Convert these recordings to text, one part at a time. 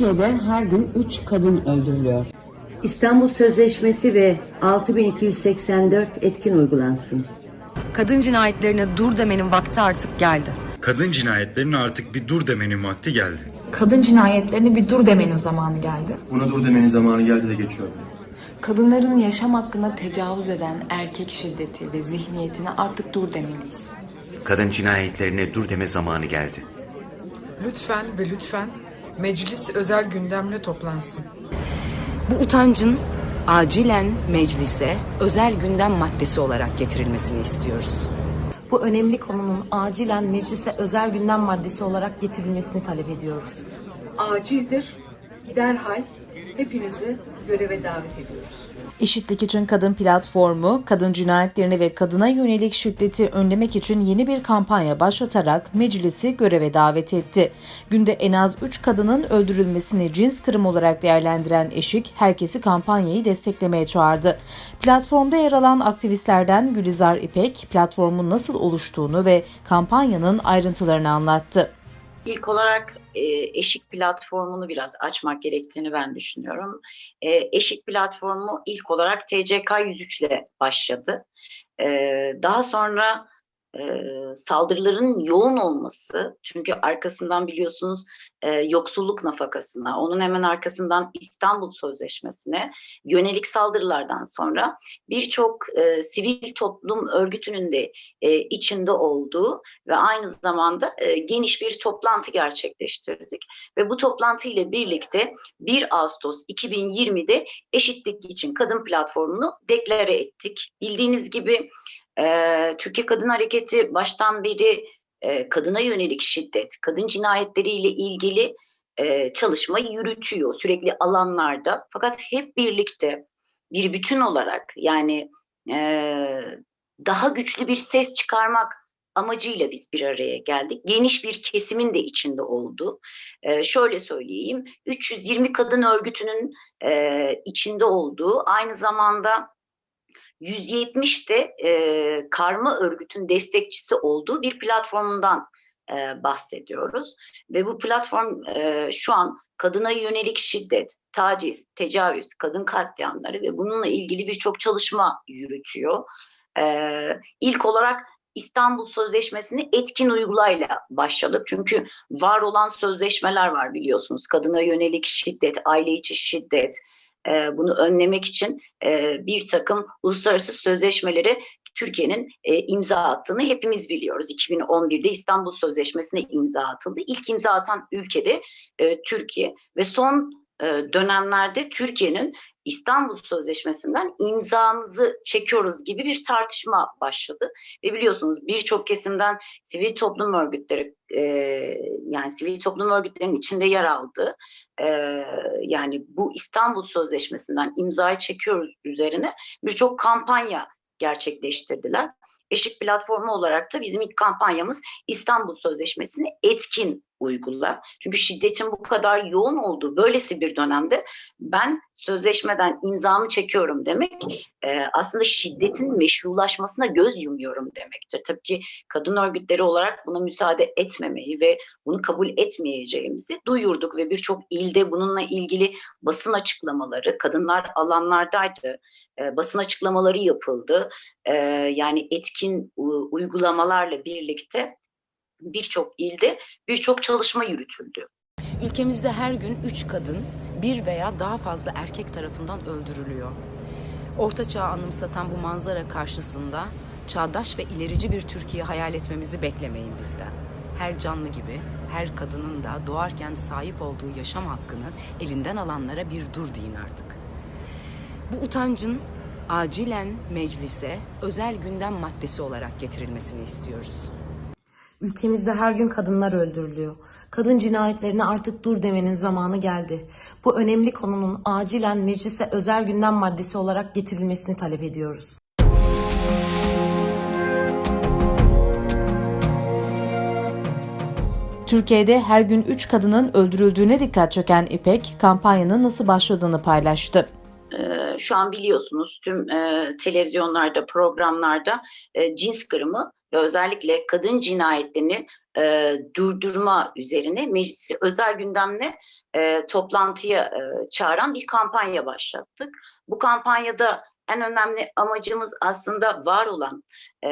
Türkiye'de her gün 3 kadın öldürülüyor. İstanbul Sözleşmesi ve 6284 etkin uygulansın. Kadın cinayetlerine dur demenin vakti artık geldi. Kadın cinayetlerine artık bir dur demenin vakti geldi. Kadın cinayetlerine bir dur demenin zamanı geldi. Buna dur demenin zamanı geldi de geçiyor. Kadınların yaşam hakkına tecavüz eden erkek şiddeti ve zihniyetine artık dur demeliyiz. Kadın cinayetlerine dur deme zamanı geldi. Lütfen ve lütfen meclis özel gündemle toplansın. Bu utancın acilen meclise özel gündem maddesi olarak getirilmesini istiyoruz. Bu önemli konunun acilen meclise özel gündem maddesi olarak getirilmesini talep ediyoruz. Acildir, derhal hepinizi göreve davet ediyoruz. Eşitlik için Kadın Platformu, kadın cinayetlerini ve kadına yönelik şiddeti önlemek için yeni bir kampanya başlatarak meclisi göreve davet etti. Günde en az 3 kadının öldürülmesini cins kırım olarak değerlendiren Eşik, herkesi kampanyayı desteklemeye çağırdı. Platformda yer alan aktivistlerden Gülizar İpek, platformun nasıl oluştuğunu ve kampanyanın ayrıntılarını anlattı. İlk olarak e, eşik platformunu biraz açmak gerektiğini ben düşünüyorum. E, eşik platformu ilk olarak TCK 103 ile başladı. E, daha sonra e, saldırıların yoğun olması, çünkü arkasından biliyorsunuz e, yoksulluk nafakasına, onun hemen arkasından İstanbul Sözleşmesi'ne yönelik saldırılardan sonra birçok e, sivil toplum örgütünün de e, içinde olduğu ve aynı zamanda e, geniş bir toplantı gerçekleştirdik. Ve bu toplantı ile birlikte 1 Ağustos 2020'de Eşitlik için Kadın Platformu'nu deklare ettik. Bildiğiniz gibi e, Türkiye Kadın Hareketi baştan beri e, kadına yönelik şiddet, kadın cinayetleriyle ilgili e, çalışma yürütüyor sürekli alanlarda. Fakat hep birlikte bir bütün olarak yani e, daha güçlü bir ses çıkarmak amacıyla biz bir araya geldik. Geniş bir kesimin de içinde olduğu. E, şöyle söyleyeyim, 320 kadın örgütünün e, içinde olduğu, aynı zamanda 170 de e, karma örgütün destekçisi olduğu bir platformundan e, bahsediyoruz. Ve bu platform e, şu an kadına yönelik şiddet, taciz, tecavüz, kadın katliamları ve bununla ilgili birçok çalışma yürütüyor. E, ilk olarak İstanbul Sözleşmesi'ni etkin uygulayla başladık. Çünkü var olan sözleşmeler var biliyorsunuz. Kadına yönelik şiddet, aile içi şiddet, e, bunu önlemek için e, bir takım uluslararası sözleşmeleri Türkiye'nin e, imza attığını hepimiz biliyoruz. 2011'de İstanbul Sözleşmesi'ne imza atıldı. İlk imza atan ülkede e, Türkiye ve son e, dönemlerde Türkiye'nin İstanbul Sözleşmesi'nden imzamızı çekiyoruz gibi bir tartışma başladı. Ve biliyorsunuz birçok kesimden sivil toplum örgütleri e, yani sivil toplum örgütlerinin içinde yer aldı. E, yani bu İstanbul Sözleşmesi'nden imzayı çekiyoruz üzerine birçok kampanya gerçekleştirdiler. Eşik platformu olarak da bizim ilk kampanyamız İstanbul Sözleşmesi'ni etkin uygula. Çünkü şiddetin bu kadar yoğun olduğu böylesi bir dönemde ben sözleşmeden imzamı çekiyorum demek e, aslında şiddetin meşrulaşmasına göz yumuyorum demektir. Tabii ki kadın örgütleri olarak buna müsaade etmemeyi ve bunu kabul etmeyeceğimizi duyurduk ve birçok ilde bununla ilgili basın açıklamaları, kadınlar alanlardaydı, e, basın açıklamaları yapıldı. E, yani etkin uygulamalarla birlikte birçok ilde birçok çalışma yürütüldü. Ülkemizde her gün 3 kadın bir veya daha fazla erkek tarafından öldürülüyor. Orta çağı anımsatan bu manzara karşısında çağdaş ve ilerici bir Türkiye hayal etmemizi beklemeyin bizden. Her canlı gibi her kadının da doğarken sahip olduğu yaşam hakkını elinden alanlara bir dur deyin artık. Bu utancın acilen meclise özel gündem maddesi olarak getirilmesini istiyoruz. Ülkemizde her gün kadınlar öldürülüyor. Kadın cinayetlerine artık dur demenin zamanı geldi. Bu önemli konunun acilen meclise özel gündem maddesi olarak getirilmesini talep ediyoruz. Türkiye'de her gün 3 kadının öldürüldüğüne dikkat çeken İpek, kampanyanın nasıl başladığını paylaştı. Ee, şu an biliyorsunuz tüm e, televizyonlarda, programlarda e, cins kırımı ve özellikle kadın cinayetlerini e, durdurma üzerine meclisi özel gündemle e, toplantıya e, çağıran bir kampanya başlattık. Bu kampanyada en önemli amacımız aslında var olan e,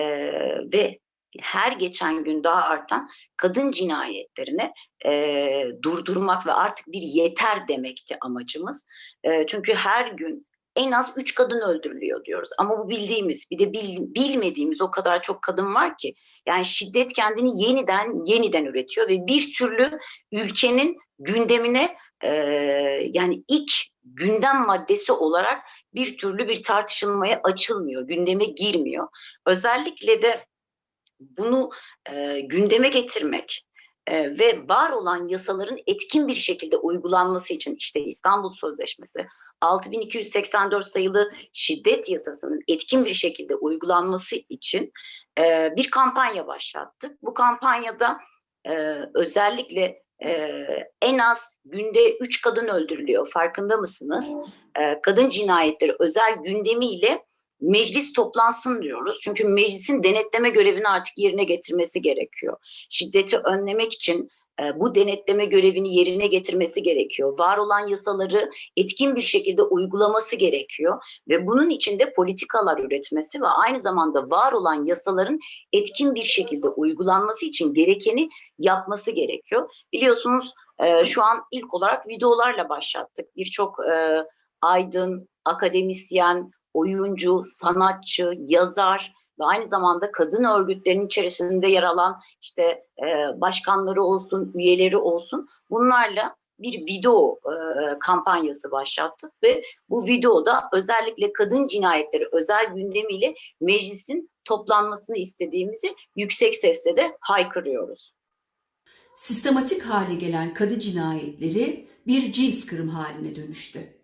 ve her geçen gün daha artan kadın cinayetlerini e, durdurmak ve artık bir yeter demekti amacımız. E, çünkü her gün en az üç kadın öldürülüyor diyoruz. Ama bu bildiğimiz bir de bil, bilmediğimiz o kadar çok kadın var ki. Yani şiddet kendini yeniden yeniden üretiyor ve bir türlü ülkenin gündemine e, yani ilk gündem maddesi olarak bir türlü bir tartışılmaya açılmıyor, gündeme girmiyor. Özellikle de bunu e, gündeme getirmek e, ve var olan yasaların etkin bir şekilde uygulanması için işte İstanbul Sözleşmesi, 6284 sayılı şiddet yasasının etkin bir şekilde uygulanması için e, bir kampanya başlattık. Bu kampanyada e, özellikle e, en az günde 3 kadın öldürülüyor. Farkında mısınız? E, kadın cinayetleri özel gündemiyle meclis toplansın diyoruz. Çünkü meclisin denetleme görevini artık yerine getirmesi gerekiyor. Şiddeti önlemek için e, bu denetleme görevini yerine getirmesi gerekiyor. Var olan yasaları etkin bir şekilde uygulaması gerekiyor ve bunun için de politikalar üretmesi ve aynı zamanda var olan yasaların etkin bir şekilde uygulanması için gerekeni yapması gerekiyor. Biliyorsunuz e, şu an ilk olarak videolarla başlattık. Birçok e, aydın, akademisyen, oyuncu, sanatçı, yazar ve aynı zamanda kadın örgütlerinin içerisinde yer alan işte e, başkanları olsun, üyeleri olsun bunlarla bir video e, kampanyası başlattık ve bu videoda özellikle kadın cinayetleri özel gündemiyle meclisin toplanmasını istediğimizi yüksek sesle de haykırıyoruz. Sistematik hale gelen kadın cinayetleri bir cins kırım haline dönüştü.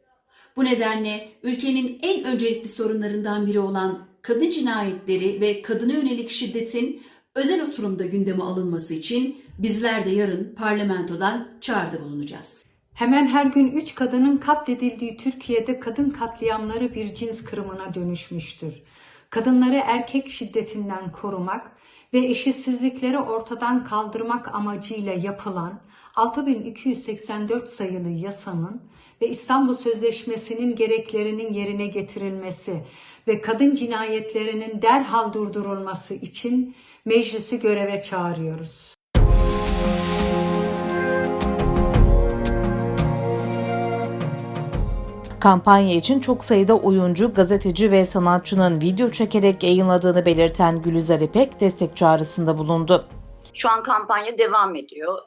Bu nedenle ülkenin en öncelikli sorunlarından biri olan kadın cinayetleri ve kadına yönelik şiddetin özel oturumda gündeme alınması için bizler de yarın parlamentodan çağrıda bulunacağız. Hemen her gün 3 kadının katledildiği Türkiye'de kadın katliamları bir cins kırımına dönüşmüştür. Kadınları erkek şiddetinden korumak ve eşitsizlikleri ortadan kaldırmak amacıyla yapılan 6284 sayılı yasanın ve İstanbul Sözleşmesi'nin gereklerinin yerine getirilmesi ve kadın cinayetlerinin derhal durdurulması için meclisi göreve çağırıyoruz. Kampanya için çok sayıda oyuncu, gazeteci ve sanatçının video çekerek yayınladığını belirten Gülizar İpek destek çağrısında bulundu. Şu an kampanya devam ediyor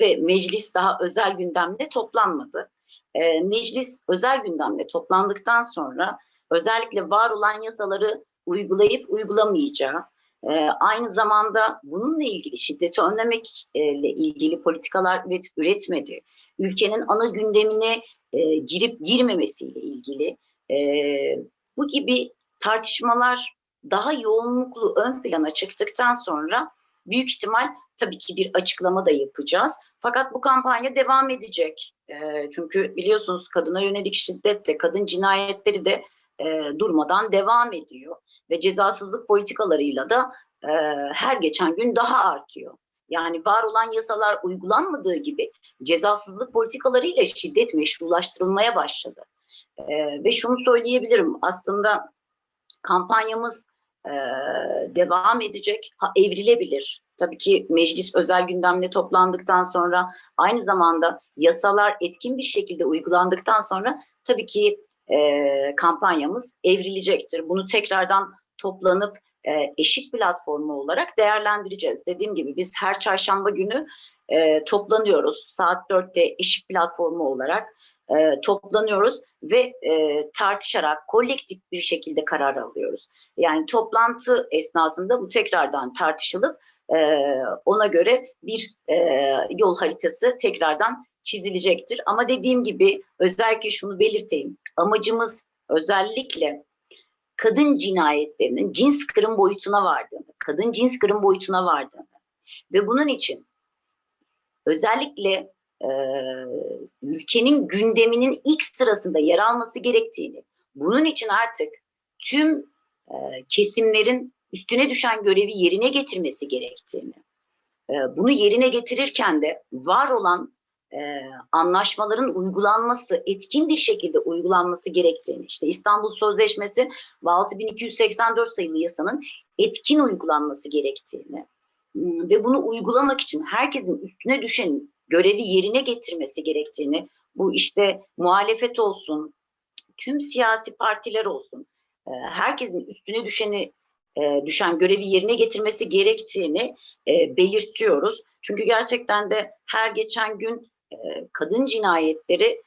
ve meclis daha özel gündemde toplanmadı. E, meclis özel gündemde toplandıktan sonra özellikle var olan yasaları uygulayıp uygulamayacağı, e, aynı zamanda bununla ilgili şiddeti önlemekle ilgili politikalar üret, üretmediği, ülkenin ana gündemine e, girip girmemesiyle ilgili e, bu gibi tartışmalar daha yoğunluklu ön plana çıktıktan sonra büyük ihtimal tabii ki bir açıklama da yapacağız. Fakat bu kampanya devam edecek. E, çünkü biliyorsunuz kadına yönelik şiddet de kadın cinayetleri de e, durmadan devam ediyor. Ve cezasızlık politikalarıyla da e, her geçen gün daha artıyor. Yani var olan yasalar uygulanmadığı gibi cezasızlık politikalarıyla şiddet meşrulaştırılmaya başladı. Ee, ve şunu söyleyebilirim aslında kampanyamız e, devam edecek, ha, evrilebilir. Tabii ki meclis özel gündemle toplandıktan sonra aynı zamanda yasalar etkin bir şekilde uygulandıktan sonra tabii ki e, kampanyamız evrilecektir. Bunu tekrardan toplanıp e, eşik platformu olarak değerlendireceğiz. Dediğim gibi biz her çarşamba günü e, toplanıyoruz. Saat 4'te eşik platformu olarak e, toplanıyoruz ve e, tartışarak kolektif bir şekilde karar alıyoruz. Yani toplantı esnasında bu tekrardan tartışılıp e, ona göre bir e, yol haritası tekrardan çizilecektir. Ama dediğim gibi özellikle şunu belirteyim. Amacımız özellikle kadın cinayetlerinin cins kırım boyutuna vardığını, kadın cins kırım boyutuna vardığını ve bunun için özellikle e, ülkenin gündeminin ilk sırasında yer alması gerektiğini, bunun için artık tüm e, kesimlerin üstüne düşen görevi yerine getirmesi gerektiğini e, bunu yerine getirirken de var olan e, anlaşmaların uygulanması, etkin bir şekilde uygulanması gerektiğini, işte İstanbul Sözleşmesi ve 6284 sayılı yasanın etkin uygulanması gerektiğini ve bunu uygulamak için herkesin üstüne düşen görevi yerine getirmesi gerektiğini, bu işte muhalefet olsun, tüm siyasi partiler olsun, e, herkesin üstüne düşeni e, düşen görevi yerine getirmesi gerektiğini e, belirtiyoruz. Çünkü gerçekten de her geçen gün kadın cinayetleri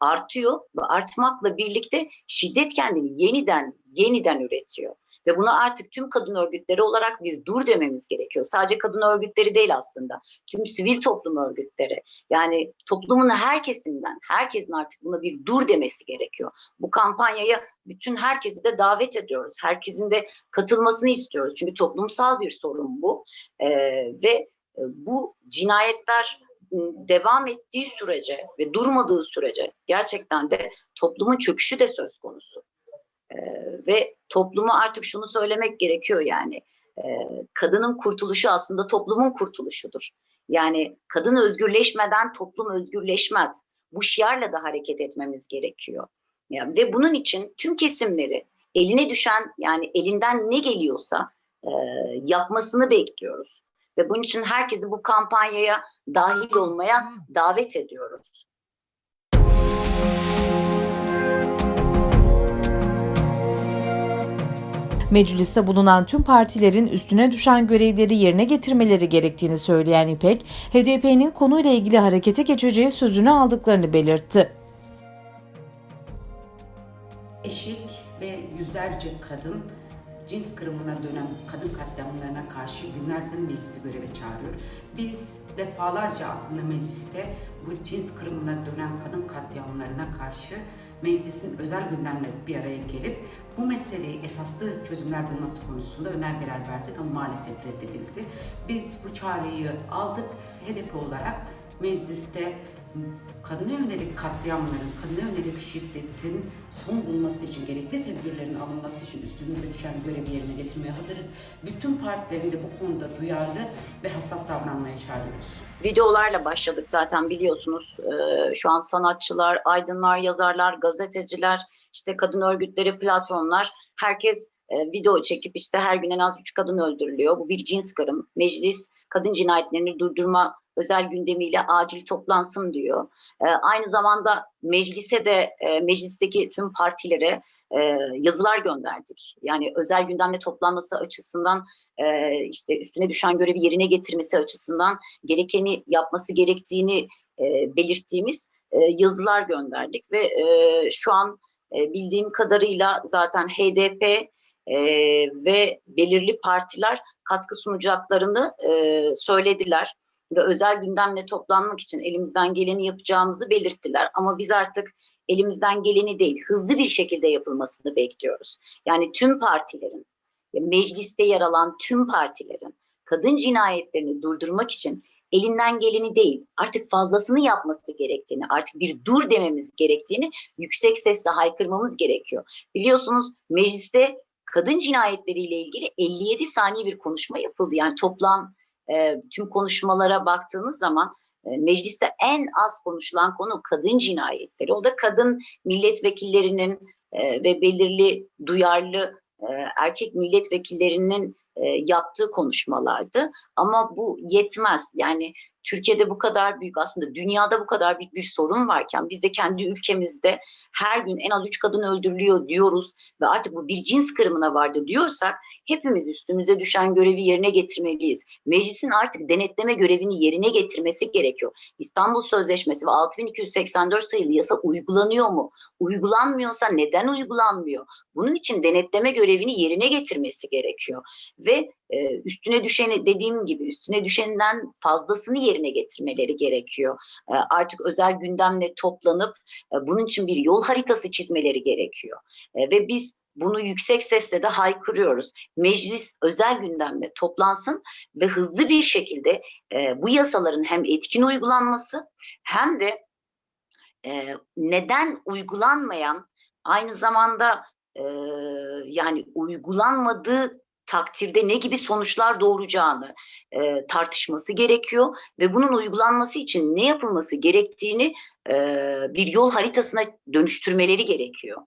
artıyor ve artmakla birlikte şiddet kendini yeniden yeniden üretiyor. Ve buna artık tüm kadın örgütleri olarak bir dur dememiz gerekiyor. Sadece kadın örgütleri değil aslında. Tüm sivil toplum örgütleri. Yani toplumun her kesiminden, herkesin artık buna bir dur demesi gerekiyor. Bu kampanyaya bütün herkesi de davet ediyoruz. Herkesin de katılmasını istiyoruz. Çünkü toplumsal bir sorun bu. Ee, ve e, bu cinayetler m, devam ettiği sürece ve durmadığı sürece gerçekten de toplumun çöküşü de söz konusu. Ee, ve topluma artık şunu söylemek gerekiyor yani e, kadının kurtuluşu aslında toplumun kurtuluşudur. Yani kadın özgürleşmeden toplum özgürleşmez. Bu şiarla da hareket etmemiz gerekiyor. Yani, ve bunun için tüm kesimleri eline düşen yani elinden ne geliyorsa e, yapmasını bekliyoruz. Ve bunun için herkesi bu kampanyaya dahil olmaya davet ediyoruz. Mecliste bulunan tüm partilerin üstüne düşen görevleri yerine getirmeleri gerektiğini söyleyen İpek, HDP'nin konuyla ilgili harekete geçeceği sözünü aldıklarını belirtti. Eşik ve yüzlerce kadın cins kırımına dönen kadın katliamlarına karşı günlerdir meclisi göreve çağırıyor. Biz defalarca aslında mecliste bu cins kırımına dönen kadın katliamlarına karşı meclisin özel gündemle bir araya gelip bu meseleyi esaslı çözümler bulması konusunda önergeler verdik ama maalesef reddedildi. Biz bu çağrıyı aldık. HDP olarak mecliste kadına yönelik katliamların, kadına yönelik şiddetin son bulması için, gerekli tedbirlerin alınması için üstümüze düşen görevi yerine getirmeye hazırız. Bütün partilerin de bu konuda duyarlı ve hassas davranmaya çağırıyoruz. Videolarla başladık zaten biliyorsunuz. Ee, şu an sanatçılar, aydınlar, yazarlar, gazeteciler, işte kadın örgütleri, platformlar herkes e, video çekip işte her gün en az üç kadın öldürülüyor. Bu bir cins kırım. Meclis kadın cinayetlerini durdurma özel gündemiyle acil toplansın diyor. E, aynı zamanda meclise de e, meclisteki tüm partilere e, yazılar gönderdik. Yani özel gündemle toplanması açısından e, işte üstüne düşen görevi yerine getirmesi açısından gerekeni yapması gerektiğini e, belirttiğimiz e, yazılar gönderdik ve e, şu an e, bildiğim kadarıyla zaten HDP e, ve belirli partiler katkı sunacaklarını e, söylediler ve özel gündemle toplanmak için elimizden geleni yapacağımızı belirttiler. Ama biz artık elimizden geleni değil, hızlı bir şekilde yapılmasını bekliyoruz. Yani tüm partilerin, mecliste yer alan tüm partilerin kadın cinayetlerini durdurmak için elinden geleni değil, artık fazlasını yapması gerektiğini, artık bir dur dememiz gerektiğini yüksek sesle haykırmamız gerekiyor. Biliyorsunuz mecliste kadın cinayetleriyle ilgili 57 saniye bir konuşma yapıldı. Yani toplam e, tüm konuşmalara baktığınız zaman e, mecliste en az konuşulan konu kadın cinayetleri. O da kadın milletvekillerinin e, ve belirli duyarlı e, erkek milletvekillerinin e, yaptığı konuşmalardı. Ama bu yetmez. Yani Türkiye'de bu kadar büyük aslında dünyada bu kadar büyük bir sorun varken biz de kendi ülkemizde her gün en az üç kadın öldürülüyor diyoruz ve artık bu bir cins kırımına vardı diyorsak hepimiz üstümüze düşen görevi yerine getirmeliyiz. Meclisin artık denetleme görevini yerine getirmesi gerekiyor. İstanbul Sözleşmesi ve 6284 sayılı yasa uygulanıyor mu? Uygulanmıyorsa neden uygulanmıyor? Bunun için denetleme görevini yerine getirmesi gerekiyor. Ve e, üstüne düşeni dediğim gibi üstüne düşeninden fazlasını yerine getirmeleri gerekiyor. E, artık özel gündemle toplanıp e, bunun için bir yol haritası çizmeleri gerekiyor. Ve biz bunu yüksek sesle de haykırıyoruz. Meclis özel gündemle toplansın ve hızlı bir şekilde bu yasaların hem etkin uygulanması hem de neden uygulanmayan aynı zamanda e, yani uygulanmadığı takdirde ne gibi sonuçlar doğuracağını e, tartışması gerekiyor ve bunun uygulanması için ne yapılması gerektiğini e, bir yol haritasına dönüştürmeleri gerekiyor.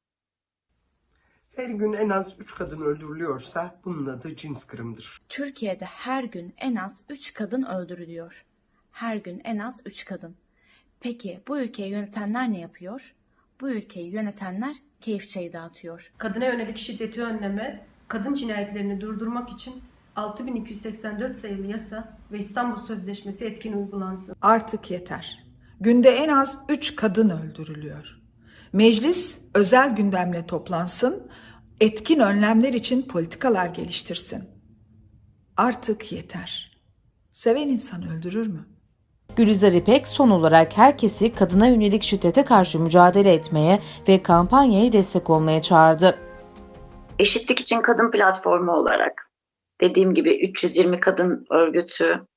Her gün en az 3 kadın öldürülüyorsa bunun adı cins kırımıdır. Türkiye'de her gün en az 3 kadın öldürülüyor. Her gün en az 3 kadın. Peki bu ülkeyi yönetenler ne yapıyor? Bu ülkeyi yönetenler keyif çayı dağıtıyor. Kadına yönelik şiddeti önleme, kadın cinayetlerini durdurmak için 6284 sayılı yasa ve İstanbul Sözleşmesi etkin uygulansın. Artık yeter. Günde en az 3 kadın öldürülüyor. Meclis özel gündemle toplansın, etkin önlemler için politikalar geliştirsin. Artık yeter. Seven insan öldürür mü? Gülizar İpek son olarak herkesi kadına yönelik şiddete karşı mücadele etmeye ve kampanyaya destek olmaya çağırdı. Eşitlik için Kadın Platformu olarak dediğim gibi 320 kadın örgütü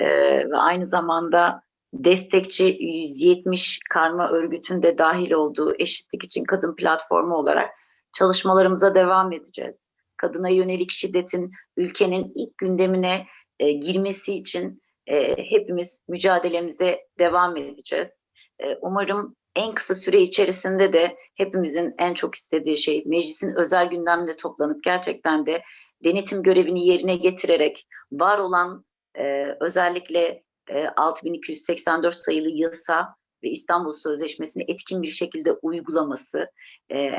e, ve aynı zamanda destekçi 170 karma örgütün de dahil olduğu Eşitlik için Kadın Platformu olarak çalışmalarımıza devam edeceğiz. Kadına yönelik şiddetin ülkenin ilk gündemine e, girmesi için e, hepimiz mücadelemize devam edeceğiz. E, umarım en kısa süre içerisinde de hepimizin en çok istediği şey meclisin özel gündemde toplanıp gerçekten de denetim görevini yerine getirerek var olan e, özellikle e, 6284 sayılı yasa ve İstanbul Sözleşmesi'ni etkin bir şekilde uygulaması e,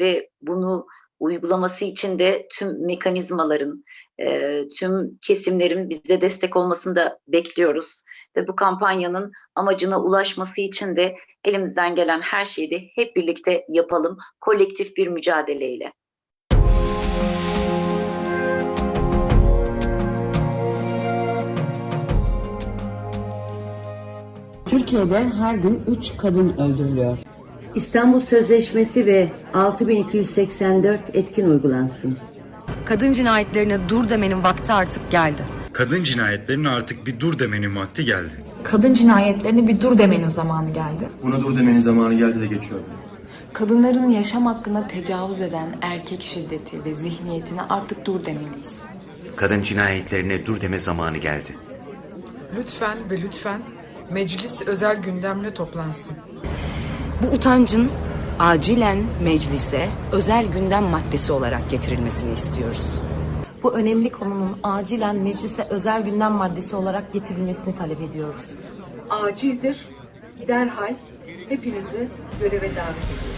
ve bunu uygulaması için de tüm mekanizmaların, e, tüm kesimlerin bize destek olmasını da bekliyoruz. Ve bu kampanyanın amacına ulaşması için de elimizden gelen her şeyi de hep birlikte yapalım, kolektif bir mücadeleyle. Türkiye'de her gün 3 kadın öldürülüyor. İstanbul Sözleşmesi ve 6284 etkin uygulansın. Kadın cinayetlerine dur demenin vakti artık geldi. Kadın cinayetlerine artık bir dur demenin vakti geldi. Kadın cinayetlerine bir dur demenin zamanı geldi. Buna dur demenin zamanı geldi de geçiyor. Kadınların yaşam hakkına tecavüz eden erkek şiddeti ve zihniyetine artık dur demeliyiz. Kadın cinayetlerine dur deme zamanı geldi. Lütfen ve lütfen meclis özel gündemle toplansın. Bu utancın acilen meclise özel gündem maddesi olarak getirilmesini istiyoruz. Bu önemli konunun acilen meclise özel gündem maddesi olarak getirilmesini talep ediyoruz. Acildir, derhal hepinizi göreve davet ediyoruz.